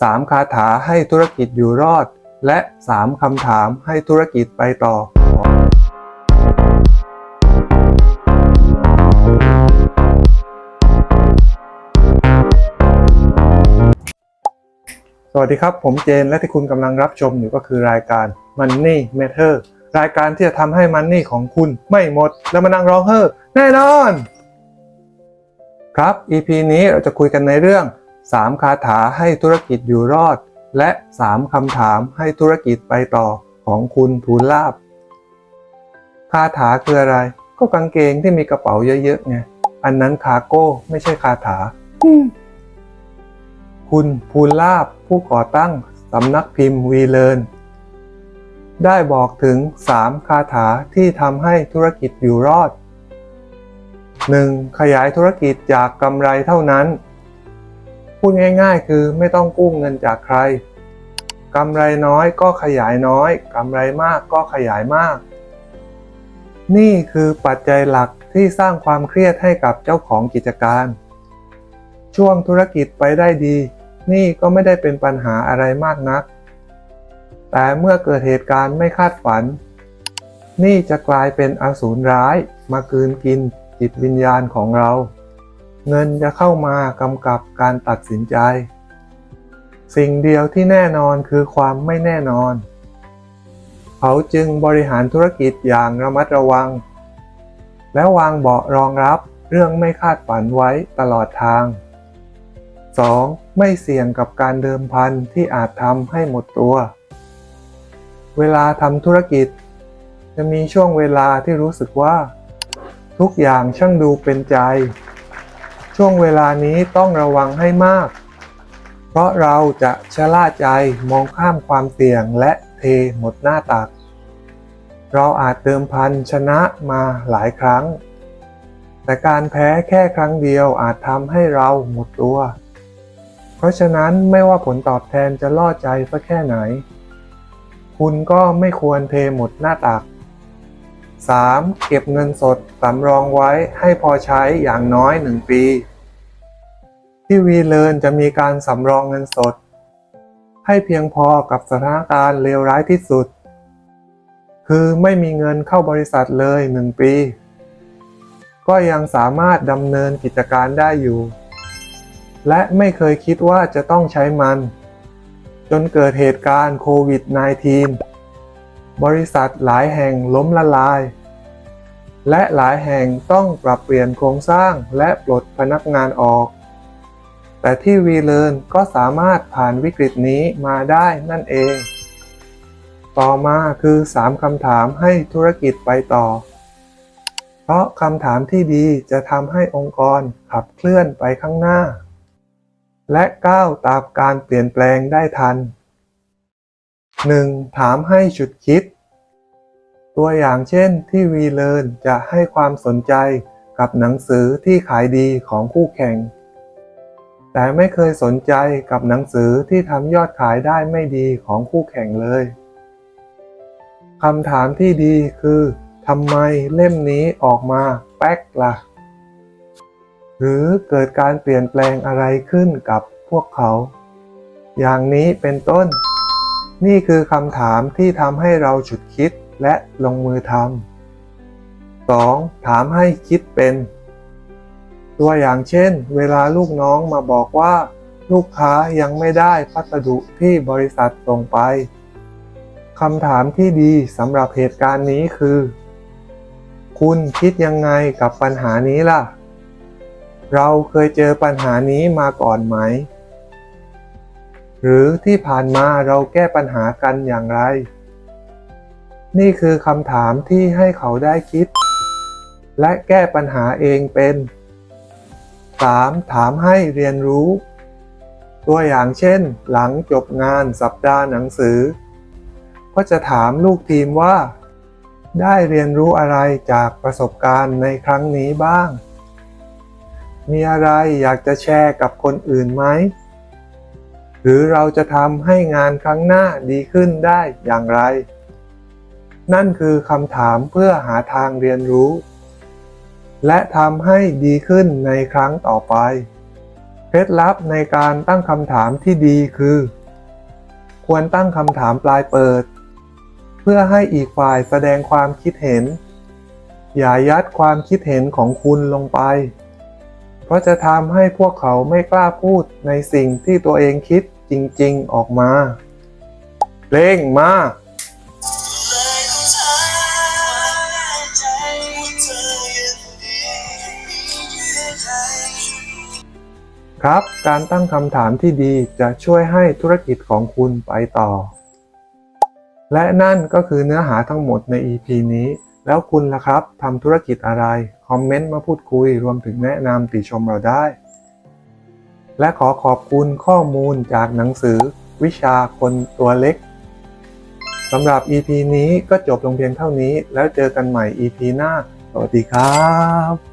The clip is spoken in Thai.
3 คาถาให้ธุรกิจอยู่รอด และ 3 คำถามให้ธุรกิจไปต่อ สวัสดีครับ ผมเจนและที่คุณกำลังรับชมอยู่ก็คือรายการ Money Matter รายการที่จะทำให้ Money ของคุณไม่หมด และมานั่งร้องเฮ้อแน่นอน ครับ EP นี้เราจะคุยกันในเรื่อง 3 คาถาให้ธุรกิจอยู่รอด และ 3 คำถามให้ธุรกิจไปต่อของคุณภูลาบคาถาคืออะไร ก็กางเกงที่มีกระเป๋าเยอะๆไง อันนั้นคาโก้ไม่ใช่คาถา คุณภูลาบผู้ก่อตั้งสำนักพิมพ์วีเลนได้บอกถึง 3 คาถาที่ทำให้ธุรกิจอยู่รอด 1. ขยายธุรกิจจากกำไรเท่านั้น พูดง่าย ๆ คือไม่ต้องกู้เงินจากใครกำไรน้อยก็ขยายน้อยกำไรมากก็ขยายมาก นี่คือปัจจัยหลักที่สร้างความเครียดให้กับเจ้าของกิจการ ช่วงธุรกิจไปได้ดี นี่ก็ไม่ได้เป็นปัญหาอะไรมากนัก แต่เมื่อเกิดเหตุการณ์ไม่คาดฝัน นี่จะกลายเป็นอสูรร้าย มากืนกินจิตวิญญาณของเรา เงินจะเข้ามากำกับการตัดสินใจ สิ่งเดียวที่แน่นอนคือความไม่แน่นอน เขาจึงบริหารธุรกิจอย่างระมัดระวัง และวางเบาะรองรับเรื่องไม่คาดฝันไว้ตลอดทาง 2. ไม่เสี่ยงกับการเดิมพันที่อาจทำให้หมดตัว เวลาทำธุรกิจ จะมีช่วงเวลาที่รู้สึกว่า ทุกอย่างช่างดูเป็นใจ ช่วงเวลานี้ต้องระวังให้มาก เพราะเราจะชะล่าใจมองข้ามความเสี่ยงและเทหมดหน้าตัก เราอาจเดิมพันชนะมาหลายครั้ง แต่การแพ้แค่ครั้งเดียวอาจทำให้เราหมดตัว เพราะฉะนั้นไม่ว่าผลตอบแทนจะล่อใจสักแค่ไหน คุณก็ไม่ควรเทหมดหน้าตัก 3. เก็บเงินสดสำรองไว้ให้พอใช้อย่างน้อย 1 ปี ที่วีเลินจะมีการสำรองเงินสด ให้เพียงพอกับสถานการณ์เลวร้ายที่สุด คือไม่มีเงินเข้าบริษัทเลย 1 ปี ก็ยังสามารถดำเนินกิจการได้อยู่ และไม่เคยคิดว่าจะต้องใช้มัน จนเกิดเหตุการณ์โควิด -19 บริษัทหลายแห่งล้มละลาย และหลายแห่งต้องปรับเปลี่ยนโครงสร้างและปลดพนักงานออก แต่ที่วีเลนก็สามารถผ่านวิกฤตนี้มาได้นั่นเอง ต่อมาคือ 3คำถามให้ธุรกิจไปต่อ เพราะคำถามที่ดีจะทำให้องค์กรขับเคลื่อนไปข้างหน้า และก้าวตามการเปลี่ยนแปลงได้ทัน 1. ถามให้ฉุดคิด ตัวอย่างเช่นที่วีเลนจะให้ความสนใจกับหนังสือที่ขายดีของคู่แข่ง แต่ไม่เคยสนใจกับหนังสือที่ทำยอดขายได้ไม่ดีของคู่แข่งเลยคำถามที่ดีคือทำไมเล่มนี้ออกมาแป๊กละ่ะ หรือเกิดการเปลี่ยนแปลงอะไรขึ้นกับพวกเขา อย่างนี้เป็นต้น นี่คือคำถามที่ทำให้เราฉุดคิดและลงมือทำ 2. ถามให้คิดเป็น ตัวอย่างเช่น เวลาลูกน้องมาบอกว่า ลูกค้ายังไม่ได้พัสดุที่บริษัทส่งไปคำถามที่ดีสำหรับเหตุการณ์นี้คือ คุณคิดยังไงกับปัญหานี้ล่ะ เราเคยเจอปัญหานี้มาก่อนไหม หรือที่ผ่านมาเราแก้ปัญหากันอย่างไร นี่คือคำถามที่ให้เขาได้คิด และแก้ปัญหาเองเป็น 3. ถามให้เรียนรู้ ตัวอย่างเช่น หลังจบงานสัปดาห์หนังสือ ก็จะถามลูกทีมว่า ได้เรียนรู้อะไรจากประสบการณ์ในครั้งนี้บ้าง มีอะไรอยากจะแชร์กับคนอื่นไหม หรือเราจะทำให้งานครั้งหน้าดีขึ้นได้อย่างไร นั่นคือคำถามเพื่อหาทางเรียนรู้ และทำให้ดีขึ้นในครั้งต่อไป เคล็ดลับในการตั้งคำถามที่ดีคือ ควรตั้งคำถามปลายเปิด เพื่อให้อีกฝ่ายแสดงความคิดเห็น อย่ายัดความคิดเห็นของคุณลงไป เพราะจะทำให้พวกเขาไม่กล้าพูดในสิ่งที่ตัวเองคิดจริงๆออกมาเร่งมาครับ การตั้งคำถามที่ดีจะช่วยให้ธุรกิจของคุณไปต่อ และนั่นก็คือเนื้อหาทั้งหมดใน EP นี้ แล้วคุณล่ะครับทำธุรกิจอะไร คอมเมนต์มาพูดคุยรวมถึงแนะนำติชมเราได้ และขอขอบคุณข้อมูลจากหนังสือ วิชาคนตัวเล็กสำหรับ EP นี้ก็จบลงเพียงเท่านี้ แล้วเจอกันใหม่ EP หน้า สวัสดีครับ